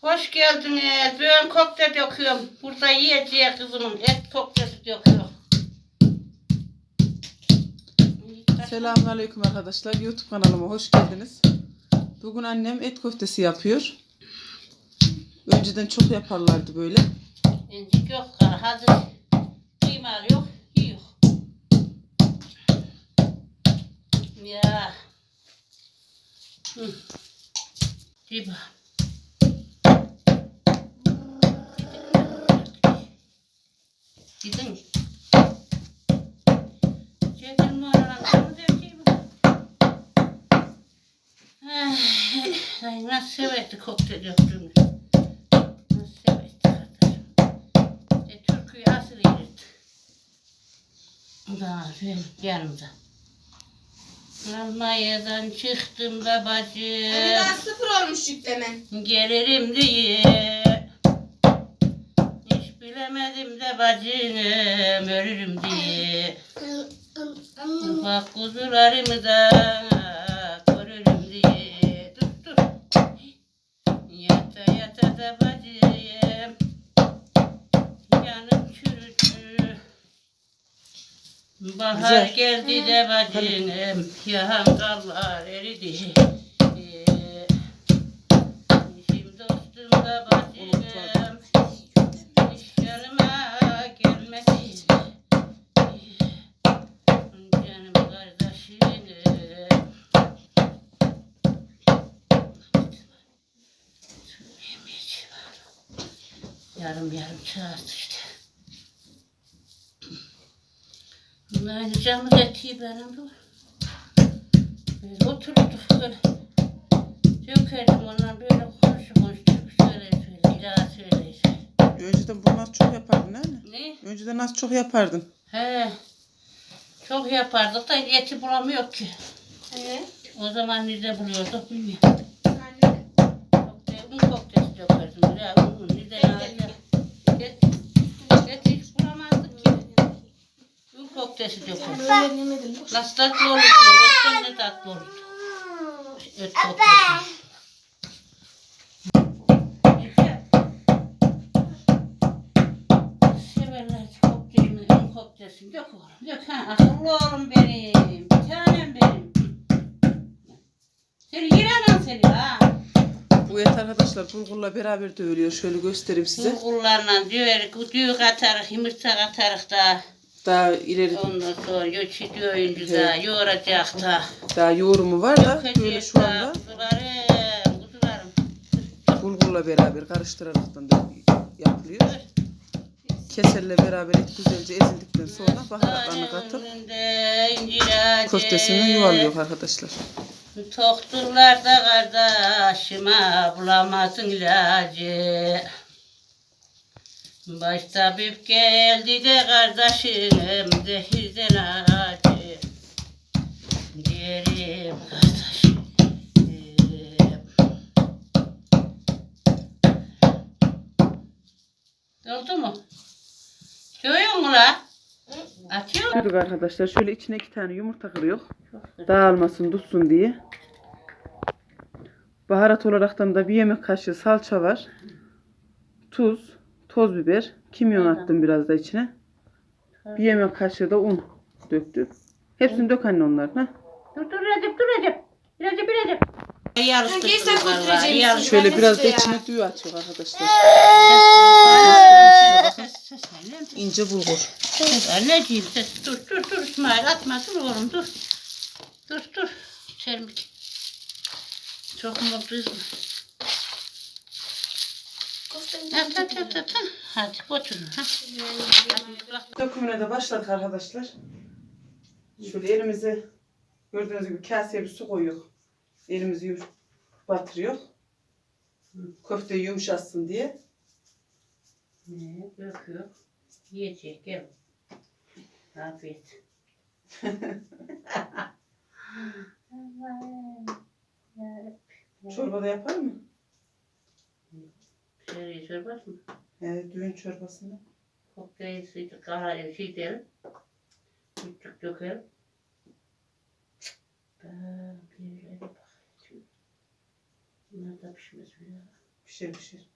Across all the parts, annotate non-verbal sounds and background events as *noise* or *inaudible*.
Hoş geldiniz. Ben kokte döküyorum. Burada yiyeceği kızımın et koktesi döküyor. Selamünaleyküm arkadaşlar. YouTube kanalıma hoş geldiniz. Bugün annem et köftesi yapıyor. Önceden çok yaparlardı böyle. İncik yok, hazır. Kıyma yok, yiyor. Ya. Hı. Diba. Gidin. Gidin mi dökeyim. Ay, nasıl severdi kokteyl döktüğümü. Nasıl severdi kardeşim. E, türküyü asıl yeriz. Da benim yanımda. Almanya'dan çıktım bacım. daha sıfır olmuş yüklemen. Gelirim diye bilemedim de bacım ölürüm diye. Bak kuzularımı da görürüm diye. Dur dur. Yata yata da bacım Yanım çürüdü. Bahar Güzel. geldi de bacım Yahan kallar eridi. İşim dostum da bacım Yarım yarım saat işte. Bunların camı etiği benim bu. Biz oturduk böyle. Dökerdim ondan böyle konuşu konuşu söyle söyle, ilahi söyle Önceden bunu az çok yapardın anne. Ne? Önceden az çok yapardın. He. Çok yapardık da eti bulamıyor ki. Ee? O zaman nerede buluyorduk bilmiyorum. Kokteyl, un kokteyli dökerdim. Ya un, nereden alacağım? Et, et hiç bulamazdık ki. Un kokteyli yemedim. Nasıl tatlı olur diyor. Etten de tatlı olur. Et kokteyli. Kokteylini dök oğlum. Dök ha. Akıllı oğlum benim. Bir tanem benim. Seni yiyemem seni ha. Bu et arkadaşlar bulgurla beraber dövülüyor. Şöyle göstereyim size. Bulgurlarla düğer, düğü katarık, yumurta katarık da. Daha ileri Ondan sonra yoçi düğüncü da, yoğuracak da. daha yoğurumu var da böyle şu da. anda Kuzularım, kuzularım. bulgurla beraber karıştıraraktan da yapılıyor. Keserle beraber et güzelce ezildikten sonra baharatlarını katıp köftesini yuvarlıyor arkadaşlar. Tokturlar da kardeşime bulamadın ilacı. Baş tabip geldi de kardeşim zehirden acı. Diyelim kardeşim. Oldu mu? Görüyor musun la? Atıyor musun? Kırdık arkadaşlar. Şöyle içine iki tane yumurta kırıyor. Dağılmasın, tutsun diye. Baharat olaraktan da bir yemek kaşığı salça var. Tuz, toz biber, kimyon attım biraz da içine. Bir yemek kaşığı da un döktüm. Hepsini dök anne onların. Ha? Dur dur Recep dur Recep. Recep Recep. Sanki sen götüreceksin. Şöyle biraz da içine düğü atıyor arkadaşlar. İnce bulgur. Anneciğim ses dur dur dur İsmail atma dur oğlum dur. Dur dur. Sermik. Çok mu? At at at at. Hadi oturun. Ha. Dökümüne de başladık arkadaşlar. Şöyle elimizi gördüğünüz gibi kaseye bir su koyuyor. Elimizi yum batırıyor. Köfte yumuşasın diye. Ne döküyor? Yiyecek gel. Afiyet. *laughs* Çorba da yapar mı? Şöyle çorbası mı? He, düğün çorbasını. Kokteyl suyu kahve şey diyelim. Küçük bir yere bak. Bunlar da pişmez bile. Pişir pişir.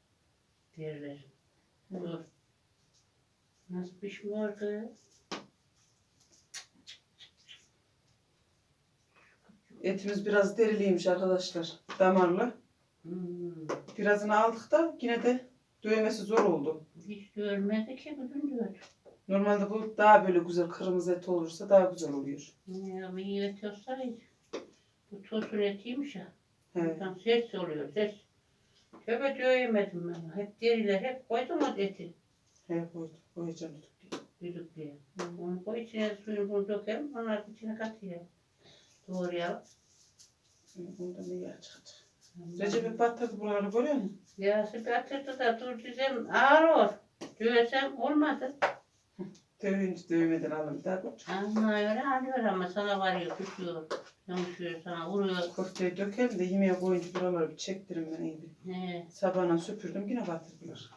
derler. Dur. Nasıl pişmiyor kız? Etimiz biraz deriliymiş arkadaşlar. Damarlı. Hmm. Birazını aldık da yine de dövmesi zor oldu. Hiç görmedi ki bugün gördüm. Normalde bu daha böyle güzel kırmızı et olursa daha güzel oluyor. Ya bir iyi et olsaydı. Bu tosun etiymiş ya. He. Tam ses oluyor ses. Şöyle dövemedim ben. Hep deriler hep koydum o eti. He koydum. Koyacağım. Düdük diye. Onu koy içine suyunu bunu dökelim. Onlar içine katayım. Doğrayalım. Bundan ne yer çıkacak. Recep hep patladı buraları görüyor musun? Yası batırdı da dur diyeceğim ağır ol. Dövsem olmadı. Dövünce dövmeden alın koy. Ama öyle alıyor ama sana varıyor, tutuyor. Yumuşuyor sana, vuruyor. Köfteyi dökelim de yemeğe koyunca buraları bir çektirin ben iyi bir. He, Sabahına süpürdüm yine batırdılar.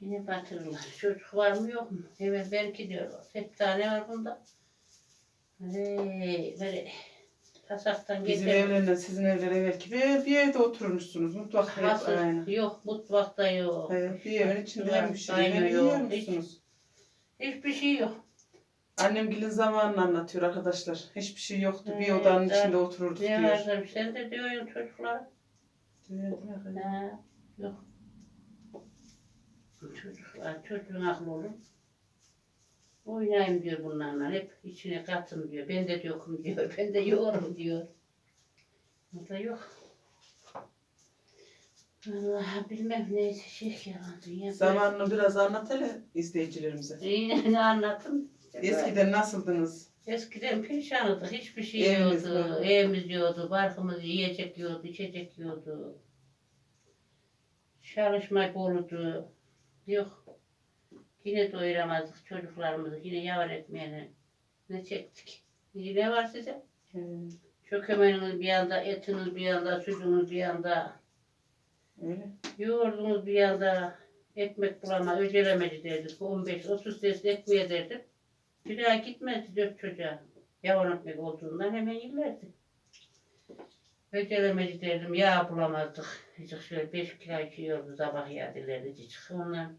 yine batırırlar. Çocuk var mı yok mu? Evet belki diyorlar. Tek tane var bunda. Böyle, böyle tasaktan Bizim getir. evlerle sizin evler evvelki bir, bir evde oturmuşsunuz. Mutfak hep Hasır aynı. yok, mutfakta yok. He, bir evin içinde hem bir şey banyo hem yok, yiyormuşsunuz. Hiçbir şey yok. Annem gelin zamanını anlatıyor arkadaşlar. Hiçbir şey yoktu. Bir odanın ben- içinde otururduk diyor. varsa sen de diyorsun çocuklar. Evet, evet. Ha, yok. Çocuklar, çocuğun aklı olur. Oynayayım diyor bunlarla hep içine katın diyor. Ben de yokum diyor. *laughs* Ben de yoğurum diyor. O da yok. Vallahi bilmem neyse şey yalan dünya. Zamanını biraz anlat hele izleyicilerimize. İyi ne *laughs* anlatın. Eskiden nasıldınız? Eskiden perişanlık. Hiçbir şey Evimiz yoktu. var. Evimiz yoktu. Barkımız yiyecek yoktu. içecek yoktu. Çalışmak olurdu. Yok. Yine doyuramazdık çocuklarımızı. Yine yavar ekmeğini ne çektik. Yine ne var size? He, Çökemeniniz bir yanda, etiniz bir yanda, sütünüz bir yanda, öyle. yoğurdunuz bir yanda, ekmek bulama, öcelemeci derdik. 15-30 test ekmeğe derdik. Bir daha gitmezdi dört çocuğa. Yavan ekmek olduğundan hemen yerlerdi. Öcelemeci derdim, yağ bulamazdık. Hiç şöyle 5 kilo içiyordu sabah yadilerdi cicik. Ondan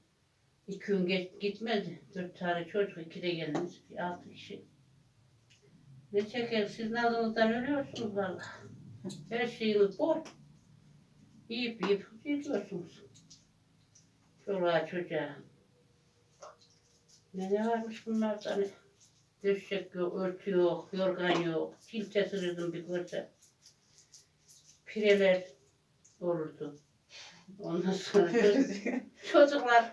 iki gün geç, gitmedi. Dört tane çocuk, iki de bir altı kişi. Ne çeker, siz nazınızdan ölüyorsunuz valla. Her şeyiniz bol. Yiyip yiyip gidiyorsunuz. Çoluğa çocuğa. Ne ne varmış bunlarda hani. Döşek yok, örtü yok, yorgan yok. Kilte sırırdım bir görse. Pireler olurdu. Ondan sonra çocuk- *laughs* çocuklar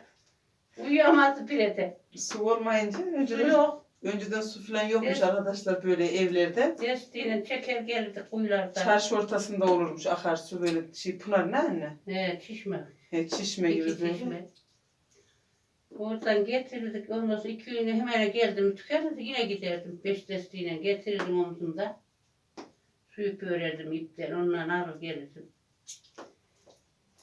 uyuyamazdı pirede. su olmayınca önceden, yok. önceden su falan yokmuş Evet. arkadaşlar böyle evlerde. Destiğinin çeker gelirdi kuyularda. Çarşı ortasında olurmuş akarsu böyle şey pınar ne anne? He, çişme. He, çişme gibi İki böyle. Oradan getirdik. Ondan sonra iki güne hemen geldim. Tükenirdi yine giderdim. Beş destiğine getirirdim omzumda. Suyu pörerdim ipten. Ondan alır gelirdim.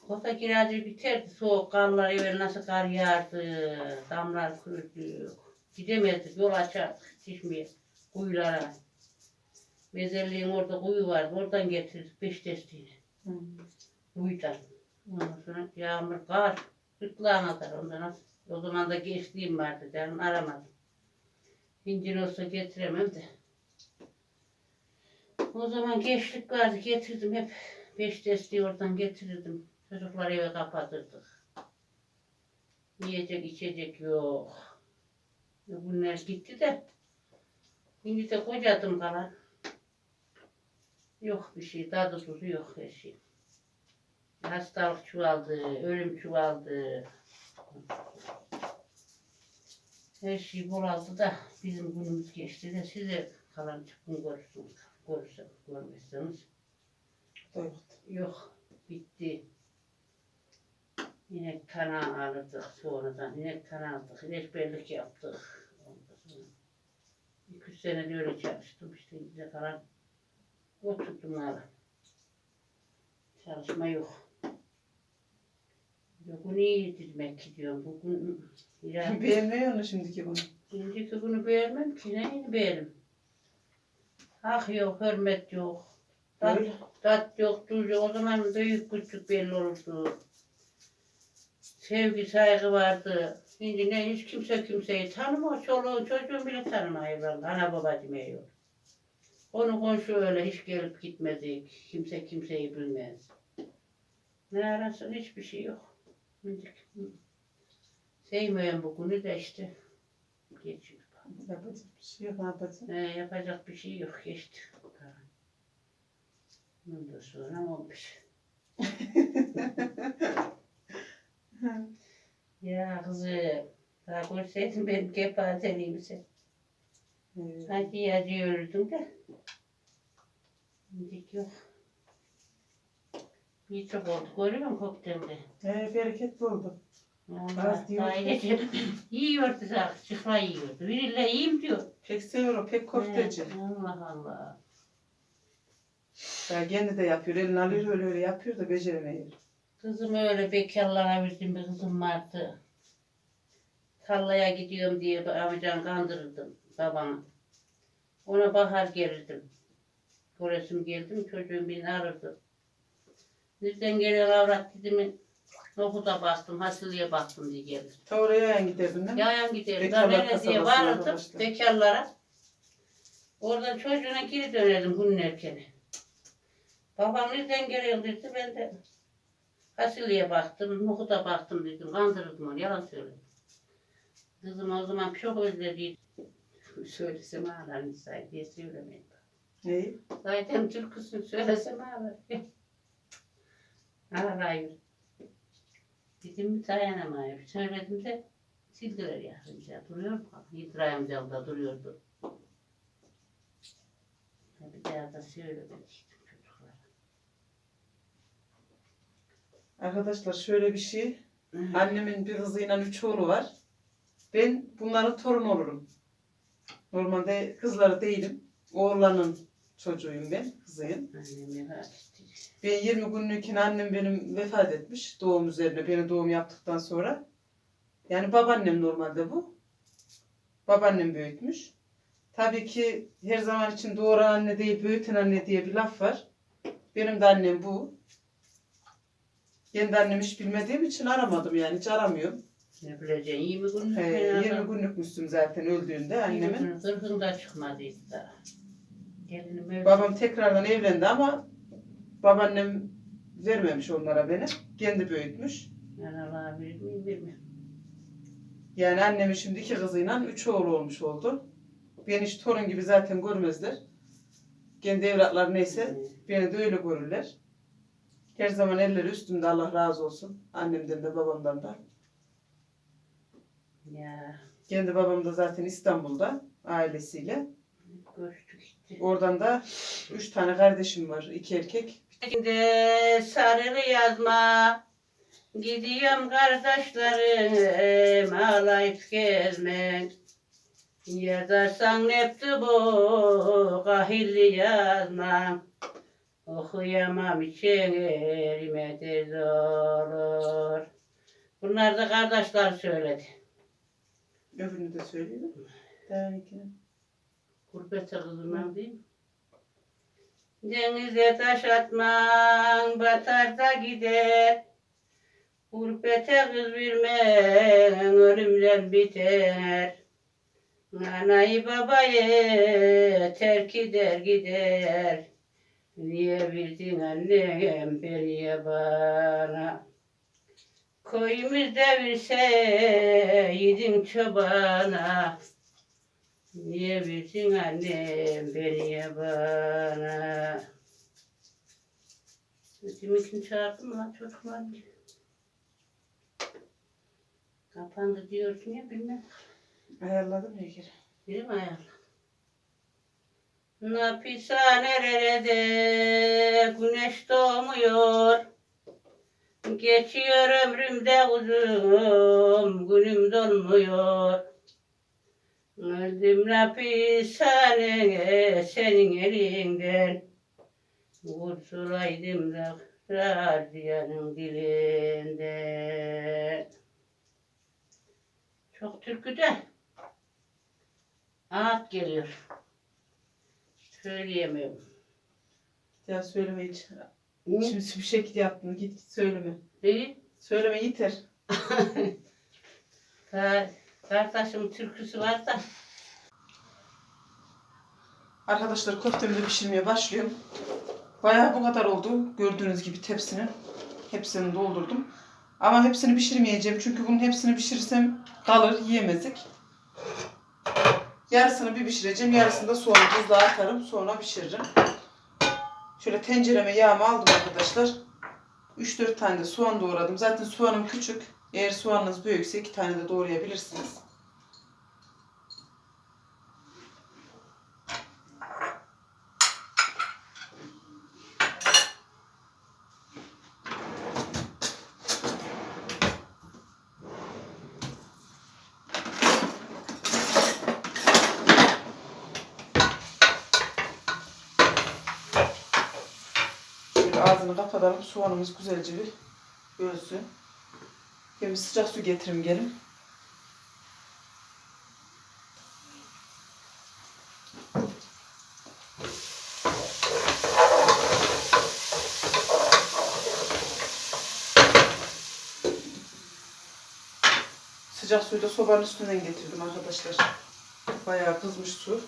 O da giracı biterdi. Soğuk karlar evvel nasıl kar yağardı. Damlar kırırdı. Gidemezdik. Yol açardık. Çişmeye. Kuyulara. Mezarlığın orada kuyu vardı. Oradan getirdik. Beş destiğine. Hı. Uydan. Ondan sonra yağmur, kar, gırtlağına kadar ondan az. O zaman da geçtiğim vardı canım aramadım. İncin olsa getiremem de. O zaman gençlik vardı getirdim hep. Beş desteği oradan getirirdim. Çocukları eve kapatırdık. Yiyecek içecek yok. E Bunlar gitti de. Şimdi de kocadım kalan. Yok bir şey, tadı tuzu yok her şey. Hastalık çoğaldı, ölüm çoğaldı. Her şey boğaldı da bizim günümüz geçti de size kalan çıkın görürsünüz. Görürseniz, görmezseniz. Da yoktu. Yok, bitti. İnek tana alırdık sonradan. İnek tana aldık, reçberlik yaptık. İki üç sene de öyle çalıştım işte bize kalan oturdum hala. Çalışma yok. İyi demek ki diyorum. Bugün ya, Beğenmiyor musun şimdiki bunu? şimdiki günü beğenmem ki neyini beğenim. Hak yok, hürmet yok. Tat, Öyle. tat yok, tuz yok. O zaman büyük küçük belli olurdu. Sevgi, saygı vardı. Şimdi ne hiç kimse kimseyi tanımıyor. Çoluğu çocuğu bile tanımıyor vallahi. Ana baba demiyor. Onu komşu öyle hiç gelip gitmedik. Kimse kimseyi bilmez. Ne arasın hiçbir şey yok. Sevmiyorum bugünü de işte. Geçiyor. Yapacak bir şey yok. Ne yapacağım? Ee, yapacak bir şey yok geçti. Bundan sonra olmuş. *laughs* Ya kızım, daha görseydin benim kepazeliğimizi. Evet. Hadi ya diyordum da. Şimdi yok. Birçok oldu. Görüyor musun koktemde? Ee, bereketli oldu. Az diyor. daha geçiyor. *laughs* Yiyordu zaten. Çıkma yiyordu. Biriyle yiyeyim diyor. Pek seviyorum. Pek köfteci. Allah Allah. Ya kendi de yapıyor. Elini alıyor öyle öyle yapıyor da beceremiyor. Kızım öyle bekarlara verdim bir kızım vardı. Tarlaya gidiyorum diye amcan kandırırdım babamı. Ona bahar gelirdim. Göresim geldim çocuğum beni arırdı. Nereden geliyor avrat dedim. Nohuda bastım, hasilliye baktım diye gelir. Ta oraya yan giderdin değil mi? Yayan giderim. Ben Bekarlar nereye diye kasabası varırdım arkadaşlar. bekarlara. Oradan çocuğuna geri dönerdim bunun erkeni. Babam nereden geliyor dedi ben de Fasulye baktım, nohuda baktım dedim. Kandırırdım onu, yalan söyledim. Kızım o zaman çok özledi. Söylesem ağlar Nisa diye söylemeyin. Neyi? Zaten türküsünü söylesem ağlar. Ağlayır. Dedim mi dayanamıyorum. Söyledim de sildiler yardımcıya. Duruyor mu? İbrahim Cal'da duruyordu. Bir daha da çocuklara. Arkadaşlar şöyle bir şey. Annemin bir kızıyla üç oğlu var. Ben bunların torun olurum. Normalde kızları değilim. Oğlanın çocuğuyum ben, kızıyım. Ben 20 günlükken annem benim vefat etmiş doğum üzerine. Beni doğum yaptıktan sonra. Yani babaannem normalde bu. Babaannem büyütmüş. Tabii ki her zaman için doğuran anne değil, büyüten anne diye bir laf var. Benim de annem bu. Kendi annem hiç bilmediğim için aramadım yani hiç aramıyorum. Ne bileceksin 20 gün He, 20 günlük müslüm zaten öldüğünde annemin. Kırkında çıkmadıydı da. Gelinim öldü. Babam tekrardan evlendi ama babaannem vermemiş onlara beni. Kendi büyütmüş. Ben Allah'a bilmiyorum. Yani annemin şimdi iki kızıyla üç oğlu olmuş oldu. Beni hiç torun gibi zaten görmezler. Kendi evlatları neyse beni de öyle görürler. Her zaman elleri üstümde Allah razı olsun. Annemden de babamdan da. Ya Kendi babam da zaten İstanbul'da ailesiyle. gitti. Oradan da üç tane kardeşim var. iki erkek. Şimdi sarılı yazma Gidiyorum kardeşlerim ağlayıp gezmek Yazarsan mektubu kahilli yazma Okuyamam içerime dert olur Bunlar da kardeşler söyledi. Öbürünü de söyleyeyim. Daha Gurbete kızımdan değil mi? Denize taş atman batar da gider. Gurbete kız vermen ölümler biter. Anayı babayı terk eder gider. Niye verdin annem beni bana? Köyümüzde verse yedim çobana. Niye verdin annem beni bana? Demek kim çağırdı mı lan çocuklar? Kapandı diyorsun ya bilmem. Ayarladım ya geri. Biri mi ayarladı? Hapishanelerde güneş doğmuyor. Geçiyor ömrümde uzun, günüm dolmuyor. Öldüm hapishaneye senin elinden. Kurtulaydım da radyanın dilinden. Çok türkü de. Ağat geliyor. Söyleyemiyorum. Ya söyleme hiç. Şimdi bir şekil yaptın. Git git söyleme. Değil. Söyleme yeter. *laughs* Ka- Kardeşim türküsü var da. Arkadaşlar köftemi de pişirmeye başlıyorum. Bayağı bu kadar oldu. Gördüğünüz gibi tepsinin. Hepsini doldurdum. Ama hepsini pişirmeyeceğim. Çünkü bunun hepsini pişirirsem kalır, yiyemezdik. Yarısını bir pişireceğim. Yarısını da sonra buzluğa atarım. Sonra pişiririm. Şöyle tencereme yağımı aldım arkadaşlar. 3-4 tane de soğan doğradım. Zaten soğanım küçük. Eğer soğanınız büyükse 2 tane de doğrayabilirsiniz. Şöyle ağzını kapatalım. Soğanımız güzelce bir ölsün. Bir sıcak su getireyim gelin. Sıcak suyu da sobanın üstünden getirdim arkadaşlar. Bayağı kızmış su.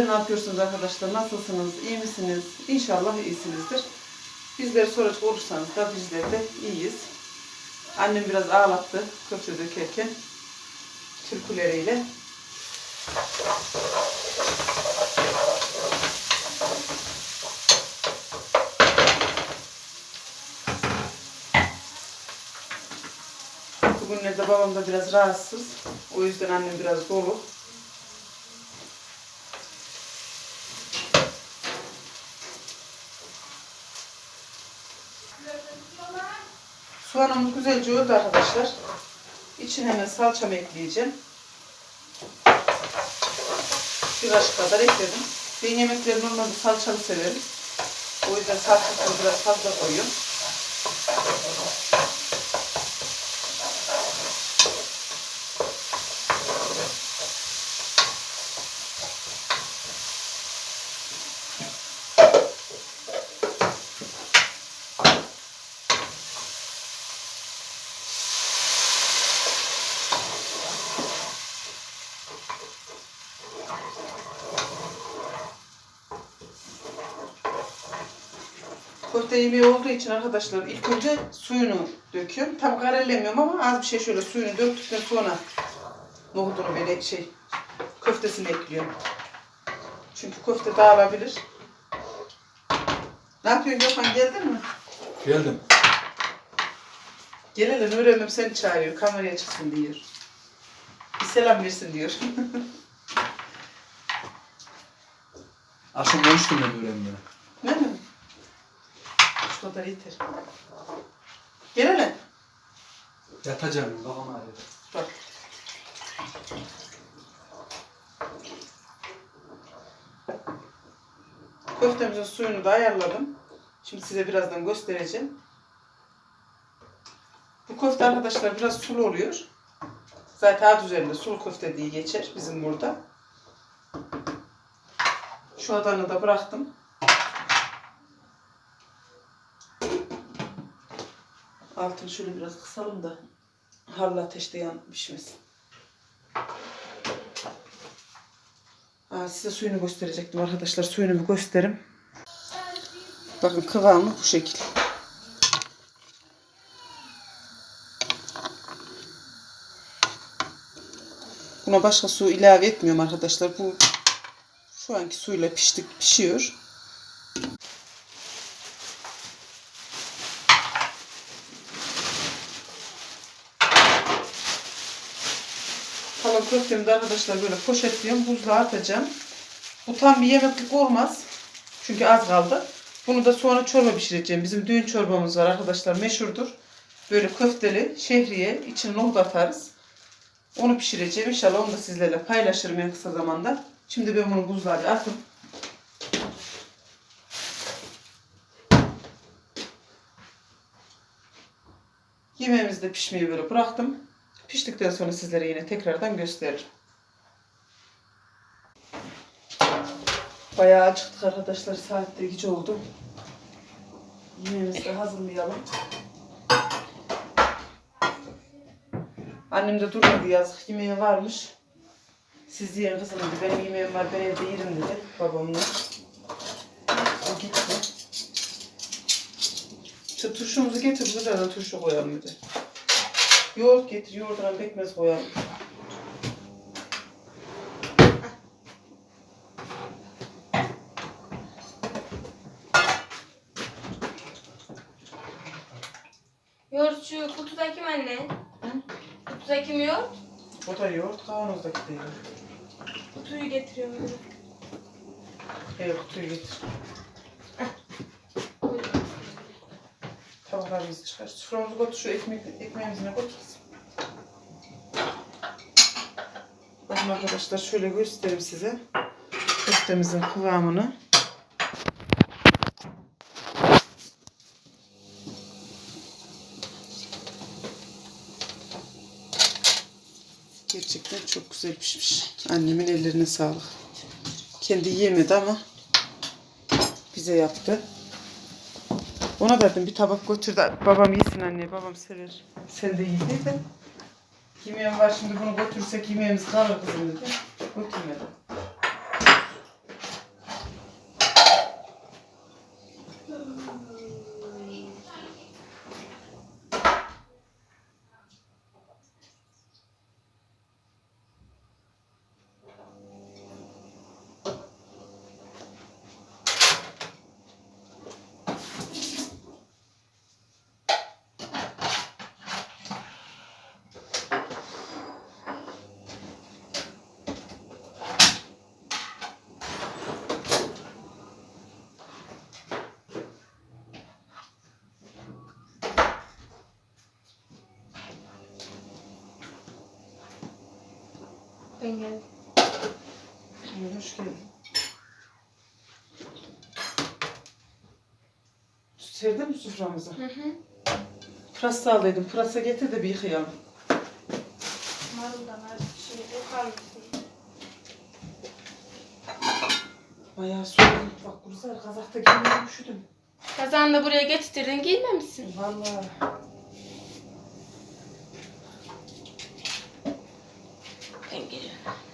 Sizler ne yapıyorsunuz arkadaşlar? Nasılsınız? İyi misiniz? İnşallah iyisinizdir. Bizleri soracak olursanız da bizler de iyiyiz. Annem biraz ağlattı köfte dökerken türküleriyle. Bugünlerde babam da biraz rahatsız. O yüzden annem biraz dolu. Soğanımız güzelce öldü arkadaşlar. İçine hemen salçamı ekleyeceğim. Bir kaşık kadar ekledim. Ben yemekleri normalde salçalı severim. O yüzden salçasını biraz fazla koyuyorum. Köfte yemeği olduğu için arkadaşlar ilk önce suyunu döküyorum. Tabi karellemiyorum ama az bir şey şöyle suyunu döktükten sonra nohudunu böyle şey köftesini ekliyorum. Çünkü köfte dağılabilir. Ne yapıyorsun Gökhan geldin mi? Geldim. Gel hele Nurem'im seni çağırıyor. Kameraya çıksın diyor. Bir selam versin diyor. *laughs* Akşam konuştum ben öğrenmeye. Şu kadar yeter. Gel hele. Yatacağım. Babam ağrıyor. Bak. Köftemizin suyunu da ayarladım. Şimdi size birazdan göstereceğim. Bu köfte arkadaşlar biraz sulu oluyor. Zaten adı üzerinde sulu köfte diye geçer bizim burada. Şu adanı da bıraktım. Altını şöyle biraz kısalım da harlı ateşte yan pişmesin. Aa, size suyunu gösterecektim arkadaşlar. Suyunu bir gösterim. Bakın kıvamı bu şekil. Buna başka su ilave etmiyorum arkadaşlar. Bu şu anki suyla piştik pişiyor. Kalan köftemi de arkadaşlar böyle poşetliyorum. Buzluğa atacağım. Bu tam bir yemeklik olmaz. Çünkü az kaldı. Bunu da sonra çorba pişireceğim. Bizim düğün çorbamız var arkadaşlar. Meşhurdur. Böyle köfteli, şehriye, içine nohut atarız. Onu pişireceğim. İnşallah onu da sizlerle paylaşırım en kısa zamanda. Şimdi ben bunu buzluğa atıp Yemeğimizi de pişmeye böyle bıraktım. Piştikten sonra sizlere yine tekrardan gösteririm. Bayağı acıktık arkadaşlar. Saat de gece oldu. Yemeğimizi hazırlayalım. Annem de durmadı yazık. Yemeği varmış. Siz yiyin kızım dedi. Benim yemeğim var. Ben evde yerim dedi. Babamla. O gitti. İşte turşumuzu getir. Burada da turşu koyalım dedi. Yoğurt getir. Yoğurduna pekmez koyalım. Yoğurt şu kutudaki mi anne? Kutudaki mi yoğurt? O da yoğurt kavanozdaki değil. Kutuyu getiriyorum. Evet kutuyu getir. Tabaklarımızı çıkar. Suframızı koy. Şu ekmek, ekmeğimizi ne koy. Bakın arkadaşlar şöyle göstereyim size. Köftemizin kıvamını. Gerçekten çok güzel pişmiş. Annemin ellerine sağlık. Kendi yemedi ama bize yaptı. Ona verdim bir tabak götür de babam yesin anne. Babam sever. Sen de yediydin. Yemeğim var şimdi bunu götürsek yemeğimiz kalır kızım dedi. Götürmedi. Ben geldim. Anne, Hoş geldin. Serdin mi soframızı? Hı hı. Pırasa aldıydım. Pırasa getir de bir yıkayalım. Marul da var. Şimdi kokar mısın? Bayağı soğuk. Bak Gülzar kazakta giymeyi üşüdüm. Kazanı da buraya getirdin giymemişsin. Vallahi. Ben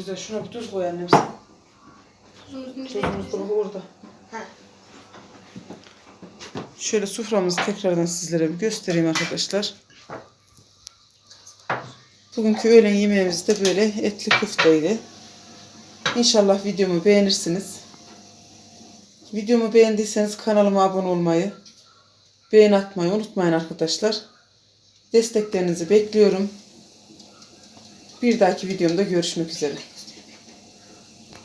Güzel şuna bir tuz koy annem sen. Tuzumuz bak orada. Ha. Şöyle soframızı tekrardan sizlere bir göstereyim arkadaşlar. Bugünkü öğlen yemeğimiz de böyle etli köfteydi. İnşallah videomu beğenirsiniz. Videomu beğendiyseniz kanalıma abone olmayı, beğen atmayı unutmayın arkadaşlar. Desteklerinizi bekliyorum. Bir dahaki videomda görüşmek üzere.